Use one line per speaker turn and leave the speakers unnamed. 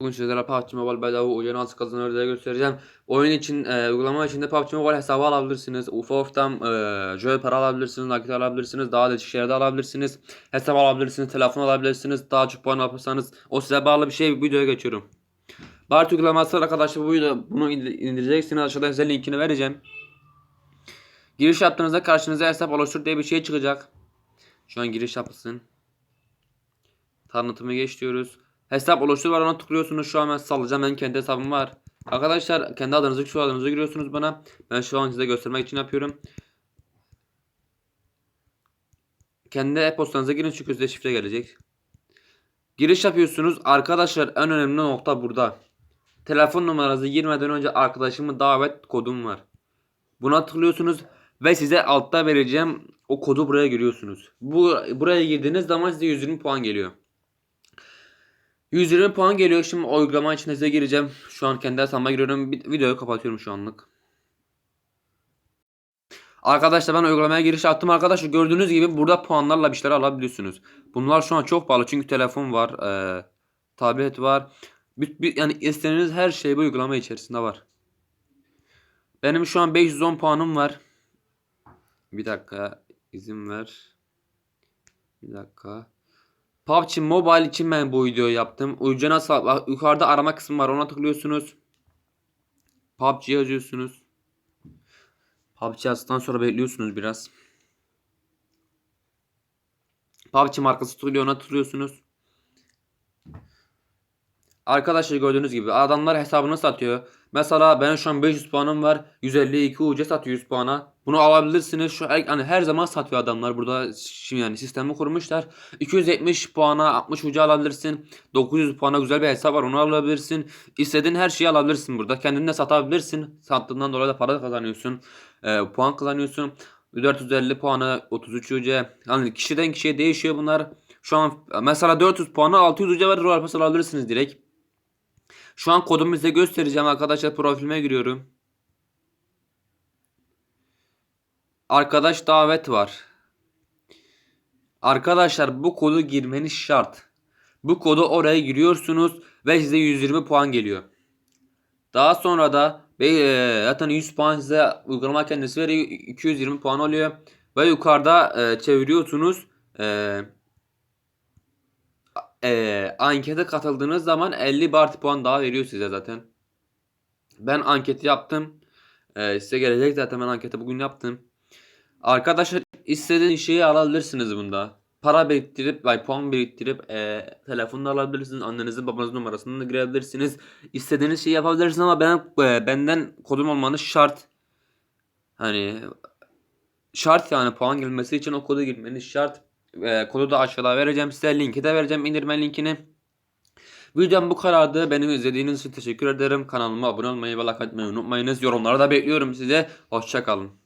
Bugün sizlere PUBG Mobile bedava oyun nasıl kazanır diye göstereceğim. Oyun için, e, uygulama içinde PUBG Mobile hesabı alabilirsiniz. UFOF'tan e, Joy para alabilirsiniz, nakit alabilirsiniz, daha değişik şeyler de alabilirsiniz. Hesap alabilirsiniz, telefon alabilirsiniz. Daha çok puan yaparsanız o size bağlı bir şey. Videoya geçiyorum. Bart uygulaması arkadaşlar bu video bunu indir- indireceksiniz. Aşağıda size linkini vereceğim. Giriş yaptığınızda karşınıza hesap oluştur diye bir şey çıkacak. Şu an giriş yapılsın. Tanıtımı geç diyoruz. Hesap oluştur var ona tıklıyorsunuz. Şu an ben sallayacağım. Benim kendi hesabım var. Arkadaşlar kendi adınızı şu adınızı giriyorsunuz bana. Ben şu an size göstermek için yapıyorum. Kendi e-postanıza girin çünkü size şifre gelecek. Giriş yapıyorsunuz. Arkadaşlar en önemli nokta burada. Telefon numaranızı girmeden önce arkadaşımın davet kodum var. Buna tıklıyorsunuz ve size altta vereceğim o kodu buraya giriyorsunuz. Bu buraya girdiğiniz zaman size 120 puan geliyor. 120 puan geliyor. Şimdi uygulama içine size gireceğim. Şu an kendi hesabıma giriyorum. Videoyu kapatıyorum şu anlık. Arkadaşlar ben uygulamaya giriş attım arkadaşlar. Gördüğünüz gibi burada puanlarla bir şeyler alabiliyorsunuz. Bunlar şu an çok pahalı çünkü telefon var, eee, tablet var. Bir, bir- yani istediğiniz her şey bu uygulama içerisinde var. Benim şu an 510 puanım var. Bir dakika izin ver. Bir dakika. PUBG Mobile için ben bu videoyu yaptım. Uyucu nasıl? Bak, Yukarıda arama kısmı var. Ona tıklıyorsunuz. PUBG yazıyorsunuz. PUBG yazdıktan sonra bekliyorsunuz biraz. PUBG markası tıklıyor ona tıklıyorsunuz. Arkadaşlar gördüğünüz gibi adamlar hesabını satıyor. Mesela ben şu an 500 puanım var. 152 UC satıyor 100 puana. Bunu alabilirsiniz. Şu hani her zaman satıyor adamlar. Burada şimdi yani sistemi kurmuşlar. 270 puana 60 UC alabilirsin. 900 puana güzel bir hesap var. Onu alabilirsin. İstediğin her şeyi alabilirsin burada. Kendin de satabilirsin. Sattığından dolayı da para da kazanıyorsun. Ee, puan kazanıyorsun. 450 puanı 33 UC. Yani kişiden kişiye değişiyor bunlar. Şu an mesela 400 puanı 600 UC var. Pass alabilirsiniz direkt. Şu an kodumu size göstereceğim arkadaşlar profilime giriyorum. Arkadaş davet var. Arkadaşlar bu kodu girmeniz şart. Bu kodu oraya giriyorsunuz ve size 120 puan geliyor. Daha sonra da e, zaten 100 puan size uygulama kendisi veriyor. 220 puan oluyor. Ve yukarıda e, çeviriyorsunuz. E, e, ankete katıldığınız zaman 50 Bart puan daha veriyor size zaten. Ben anketi yaptım. E, size gelecek zaten ben anketi bugün yaptım. Arkadaşlar istediğiniz şeyi alabilirsiniz bunda. Para biriktirip, like, puan biriktirip e, telefonda alabilirsiniz. Annenizin babanızın numarasını da girebilirsiniz. İstediğiniz şeyi yapabilirsiniz ama ben e, benden kodum olmanız şart. Hani şart yani puan gelmesi için o kodu girmeniz şart. E, kodu da aşağıda vereceğim size. Linki de vereceğim indirme linkini. Videom bu kadardı. Beni izlediğiniz için teşekkür ederim. Kanalıma abone olmayı ve like atmayı unutmayınız. Yorumlara da bekliyorum size. Hoşçakalın.